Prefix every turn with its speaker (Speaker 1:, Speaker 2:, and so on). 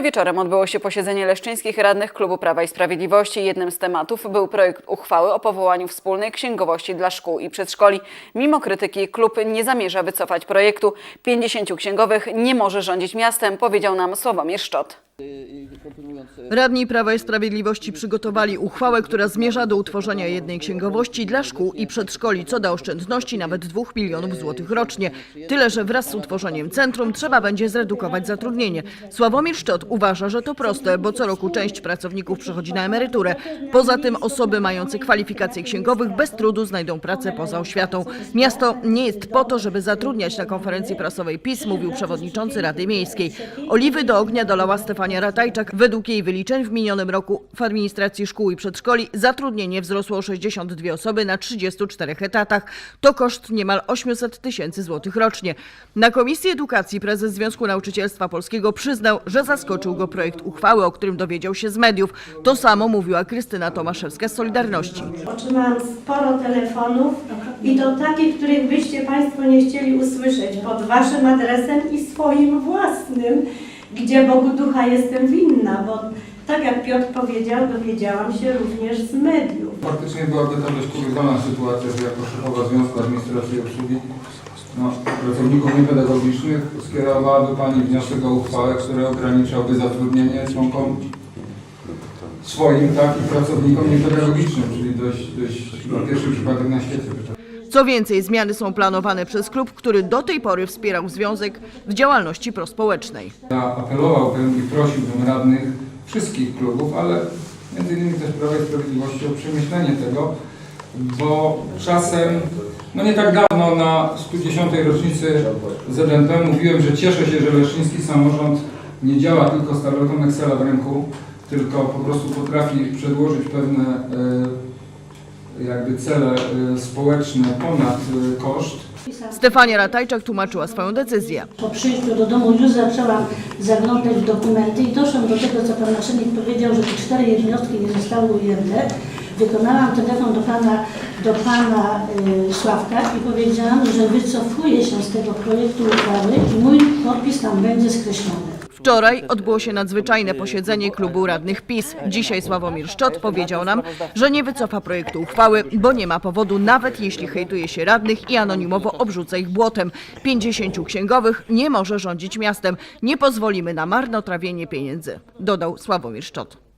Speaker 1: Wczoraj wieczorem odbyło się posiedzenie leszczyńskich radnych Klubu Prawa i Sprawiedliwości. Jednym z tematów był projekt uchwały o powołaniu wspólnej księgowości dla szkół i przedszkoli. Mimo krytyki klub nie zamierza wycofać projektu. 50 księgowych nie może rządzić miastem, powiedział nam Sławomir Szczot.
Speaker 2: Radni Prawa i Sprawiedliwości przygotowali uchwałę, która zmierza do utworzenia jednej księgowości dla szkół i przedszkoli, co da oszczędności nawet 2 milionów złotych rocznie. Tyle, że wraz z utworzeniem centrum trzeba będzie zredukować zatrudnienie. Sławomir Szczot uważa, że to proste, bo co roku część pracowników przechodzi na emeryturę. Poza tym osoby mające kwalifikacje księgowych bez trudu znajdą pracę poza oświatą. Miasto nie jest po to, żeby zatrudniać na konferencji prasowej PiS, mówił przewodniczący Rady Miejskiej. Oliwy do ognia dolała Stefania Ratajczak. Według jej wyliczeń w minionym roku w administracji szkół i przedszkoli zatrudnienie wzrosło o 62 osoby na 34 etatach. To koszt niemal 800 tysięcy złotych rocznie. Na Komisji Edukacji prezes Związku Nauczycielstwa Polskiego przyznał, że zaskoczył go projekt uchwały, o którym dowiedział się z mediów. To samo mówiła Krystyna Tomaszewska z Solidarności.
Speaker 3: Otrzymałam sporo telefonów i to takich, których byście Państwo nie chcieli usłyszeć pod Waszym adresem i swoim własnym, gdzie Bogu Ducha jestem winna, bo tak jak Piotr powiedział, dowiedziałam się również z mediów.
Speaker 4: Faktycznie byłaby to dość kuriozalna sytuacja, że jako szefowa Związku Administracji i Obsługi no, pracowników niepedagogicznych skierowałaby Pani wniosek o uchwałę, który ograniczałby zatrudnienie członkom swoim, tak, i pracownikom niepedagogicznym, czyli dość, dość no, pierwszy przypadek na świecie.
Speaker 2: Co więcej, zmiany są planowane przez klub, który do tej pory wspierał związek w działalności prospołecznej.
Speaker 4: Ja apelowałbym i prosiłbym radnych wszystkich klubów, ale między innymi też Prawa i Sprawiedliwości o przemyślenie tego, bo czasem, no nie tak dawno na 110. rocznicy ZNP mówiłem, że cieszę się, że leszczyński samorząd nie działa tylko z tabletą Excela w ręku, tylko po prostu potrafi przedłożyć pewne e, jakby cele e, społeczne ponad e, koszt.
Speaker 2: Stefania Ratajczak tłumaczyła swoją decyzję.
Speaker 5: Po przyjściu do domu już zaczęłam zaglądać w dokumenty i doszłam do tego, co pan naczelnik powiedział, że te cztery jednostki nie zostały ujęte. Wykonałam telefon do pana, do pana y, Sławka i powiedziałam, że wycofuję się z tego projektu uchwały i mój podpis tam będzie skreślony.
Speaker 2: Wczoraj odbyło się nadzwyczajne posiedzenie klubu radnych PiS. Dzisiaj Sławomir Szczot powiedział nam, że nie wycofa projektu uchwały, bo nie ma powodu, nawet jeśli hejtuje się radnych i anonimowo obrzuca ich błotem. 50 księgowych nie może rządzić miastem. Nie pozwolimy na marnotrawienie pieniędzy, dodał Sławomir Szczot.